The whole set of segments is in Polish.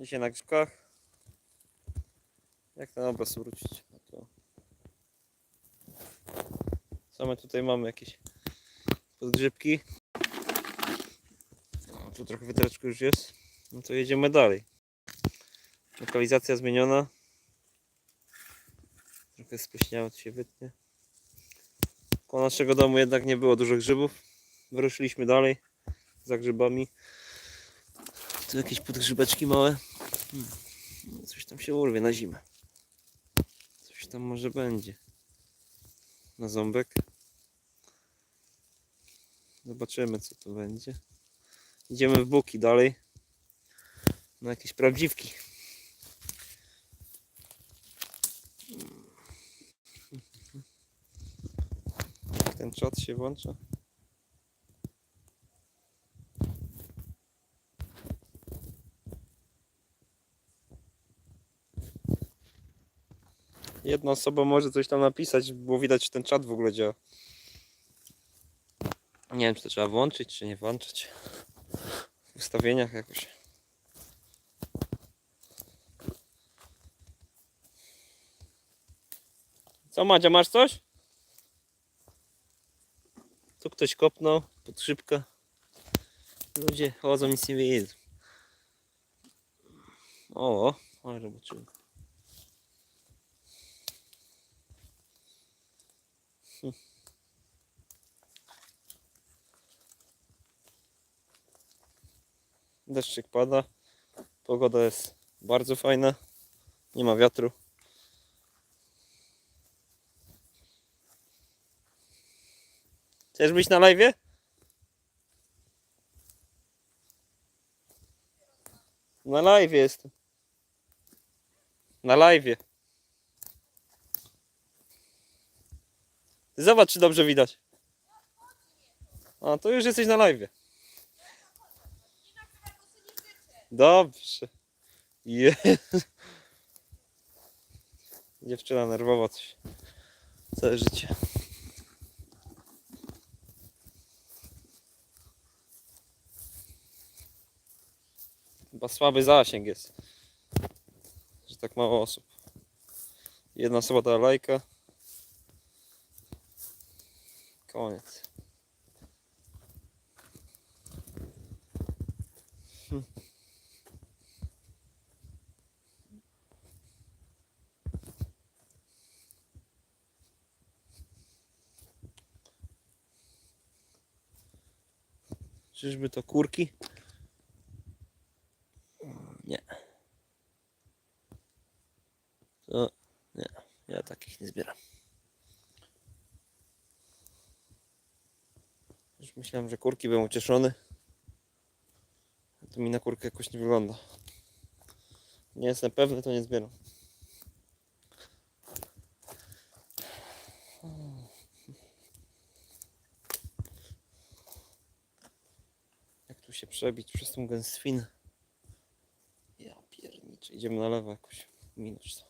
Dzisiaj na grzybkach. Jak ten obraz wrócić? No. Co my tutaj mamy? Jakieś podgrzybki. No, tu trochę wiatraczku już jest. No to jedziemy dalej. Lokalizacja zmieniona. Trochę spóźniało, to się wytnie. Koło naszego domu jednak nie było dużo grzybów. Wyruszyliśmy dalej za grzybami. Tu jakieś podgrzybeczki małe. Coś tam się urwie na zimę. Coś tam może będzie. Na ząbek. Zobaczymy co tu będzie. Idziemy w buki dalej. Na jakieś prawdziwki. Ten czat się włącza? Jedna osoba może coś tam napisać, było widać, czy ten czat w ogóle działa. Nie wiem, czy to trzeba włączyć, czy nie włączyć. W ustawieniach jakoś. Co Madzia, masz coś? Tu ktoś kopnął pod szybkę. Ludzie chodzą, nic nie wiedzą. O, ale zobaczyłem. Deszczyk pada. Pogoda jest bardzo fajna. Nie ma wiatru. Chcesz być na live? Na live jestem. Na live. Zobacz, czy dobrze widać. A, to już jesteś na live. Dobrze. Je. Dziewczyna nerwowa coś. Całe życie. Chyba słaby zasięg jest. Że tak mało osób. Jedna osoba dała lajka. Koniec. Czyżby to kurki? Nie. To nie. Ja takich nie zbieram. Już myślałem, że kurki będą ucieszone. A to mi na kurkę jakoś nie wygląda. Nie jestem pewny, to nie zbieram. Jak tu się przebić przez tą gęstwinę? Ja pierniczę. Idziemy na lewo jakoś. Minąć to.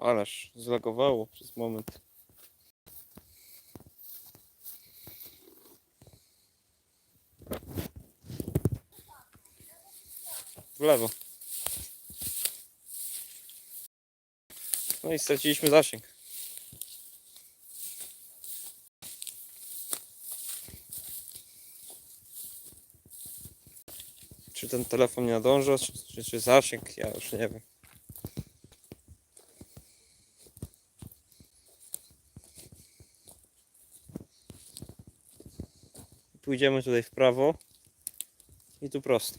Ależ zlagowało przez moment. W lewo. No i straciliśmy zasięg. Czy ten telefon nie nadąża, czy, czy, zasięg? Ja już nie wiem. Pójdziemy tutaj w prawo i tu prosto.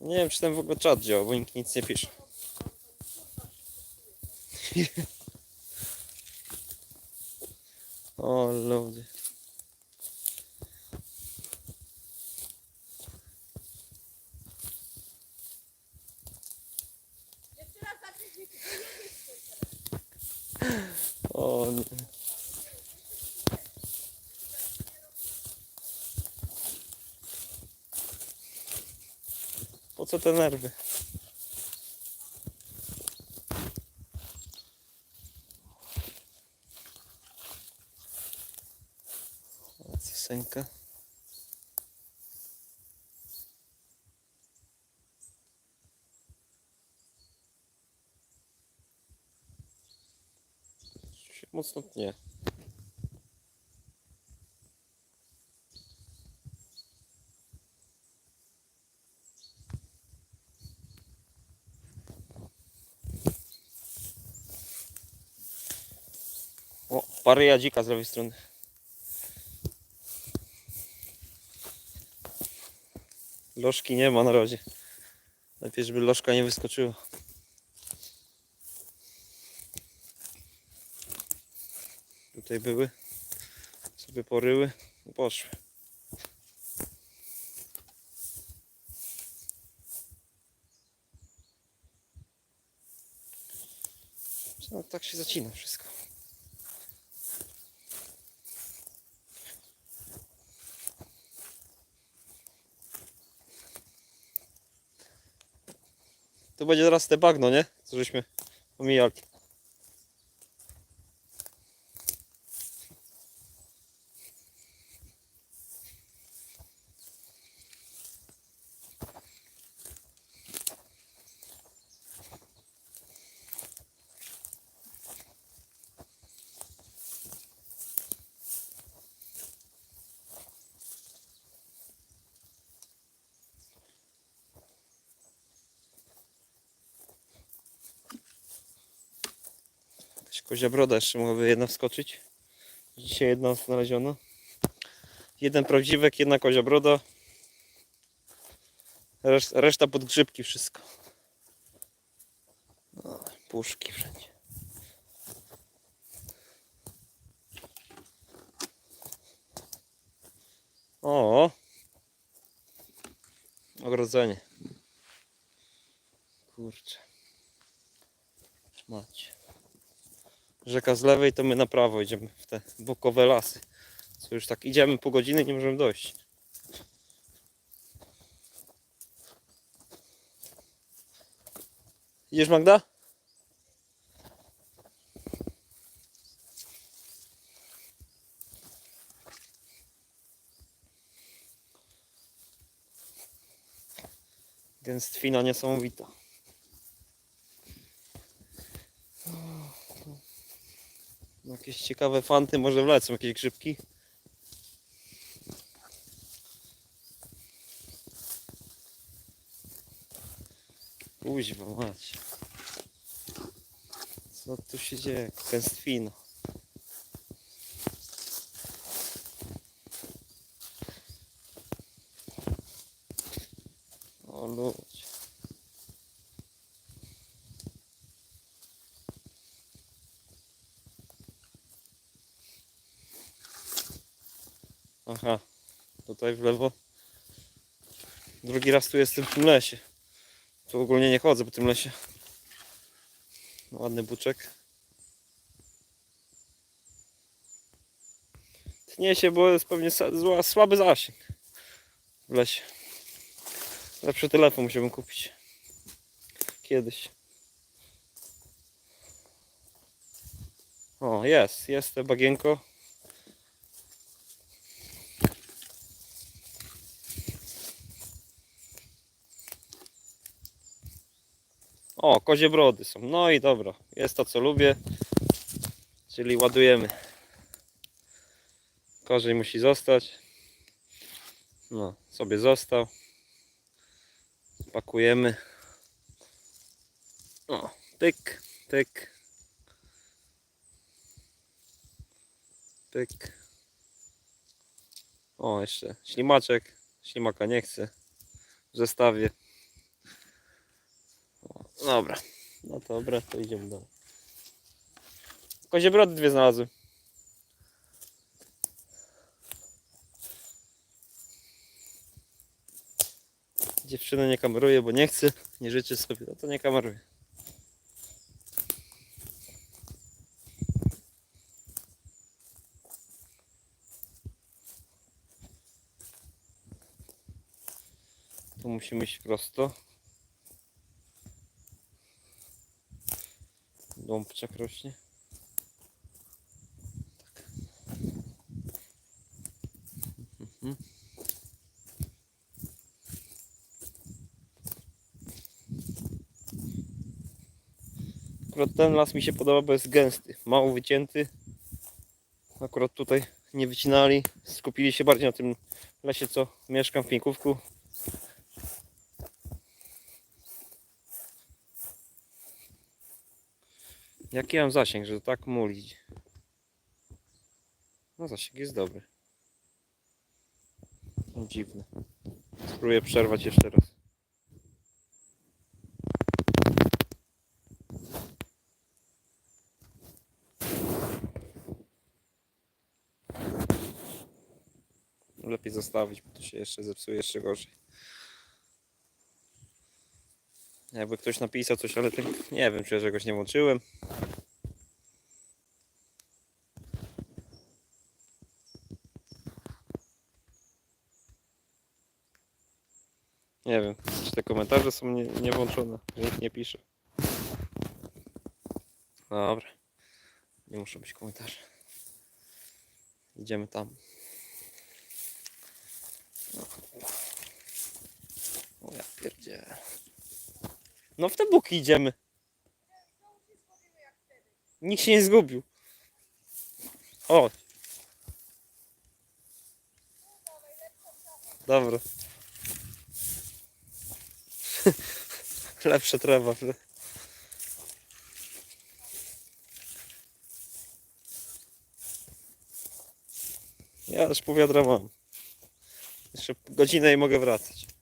Nie wiem, czy ten w ogóle czat działa, bo nikt nic nie pisze. O, ludzie. O nie. Po co te nerwy? O, Mocno tnie. O, parę jadzika z lewej strony. Lożki nie ma na razie. Lepiej, żeby lożka nie wyskoczyła. Tutaj były. Sobie poryły i poszły. No, tak się zacina wszystko. To będzie teraz te bagno, nie? Co żeśmy omijali. Kozia broda jeszcze mogłaby jedna wskoczyć. Dzisiaj jedna znaleziono. Jeden prawdziwek, jedna kozia broda. Reszt, reszta podgrzybki, wszystko. O, puszki wszędzie. O! Ogrodzenie. Kurczę. Macie. Rzeka z lewej, to my na prawo idziemy w te bokowe lasy. Co już tak idziemy pół godziny, nie możemy dojść. Idziesz Magda? Gęstwina niesamowita. Jakieś ciekawe fanty może wlecą, jakieś grzybki. Kuźwa mać. Co tu się dzieje? Kęstwino. O ludzie. Aha, tutaj w lewo. Drugi raz tu jestem w tym lesie. Tu ogólnie nie chodzę po tym lesie. Ładny buczek. Tnie się, bo jest pewnie zła, słaby zasięg w lesie. Lepszy telefon musiałbym kupić. Kiedyś. O, jest, jest te bagienko. O, kozie brody są. No i dobra, jest to co lubię. Czyli ładujemy. Korzeń musi zostać. No, sobie został. Pakujemy. O, tyk, tyk. Pyk. O, jeszcze ślimaczek. Ślimaka nie chcę. W zestawie. Dobra. No dobra, to idziemy dalej. Kozie brody dwie znalazły. Dziewczyna nie kameruje, bo nie chce, nie życzy sobie, no to nie kameruje. Tu musimy iść prosto. Dąbczak rośnie. Tak. Mhm. Akurat ten las mi się podoba, bo jest gęsty, mało wycięty. Akurat tutaj nie wycinali, skupili się bardziej na tym lesie, co mieszkam w Pienkówku. Jaki mam zasięg, że tak mulić? No zasięg jest dobry. Dziwny. Spróbuję przerwać jeszcze raz. Lepiej zostawić, bo to się jeszcze zepsuje jeszcze gorzej. Jakby ktoś napisał coś, ale tym, nie wiem, czy ja czegoś nie włączyłem. Nie wiem, czy te komentarze są nie, nie włączone, że nikt nie pisze. Dobra, nie muszą być komentarze. Idziemy tam. O ja pierdzielę. No w te buki idziemy. Nikt się nie zgubił. O. Dobra. Lepsza trawa. Ja już pół wiadra mam. Jeszcze godzinę i mogę wracać.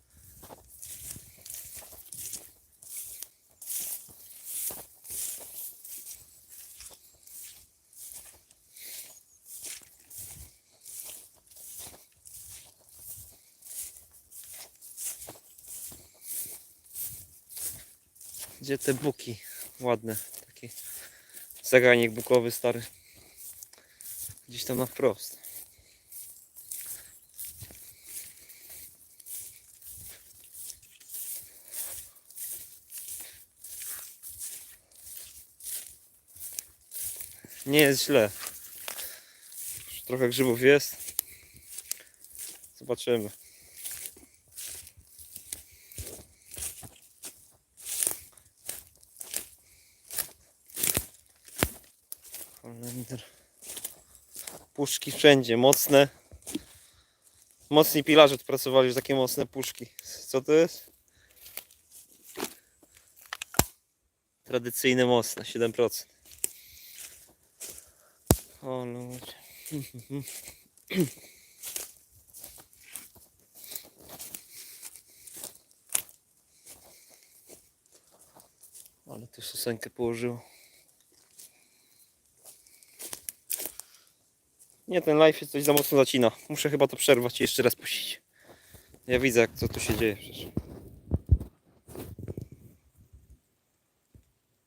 Gdzie te buki ładne, taki zagajnik bukowy stary. Gdzieś tam na wprost. Nie jest źle. Trochę grzybów jest. Zobaczymy. Holender. Puszki wszędzie, mocne. Mocni pilarze tu pracowali, już takie mocne puszki. Co to jest? Tradycyjne mocne, 7%. O ludzie. Ale tu sosenkę położyło. Nie, ten live jest coś za mocno zacina. Muszę chyba to przerwać i jeszcze raz puścić. Ja widzę jak co tu się dzieje przecież.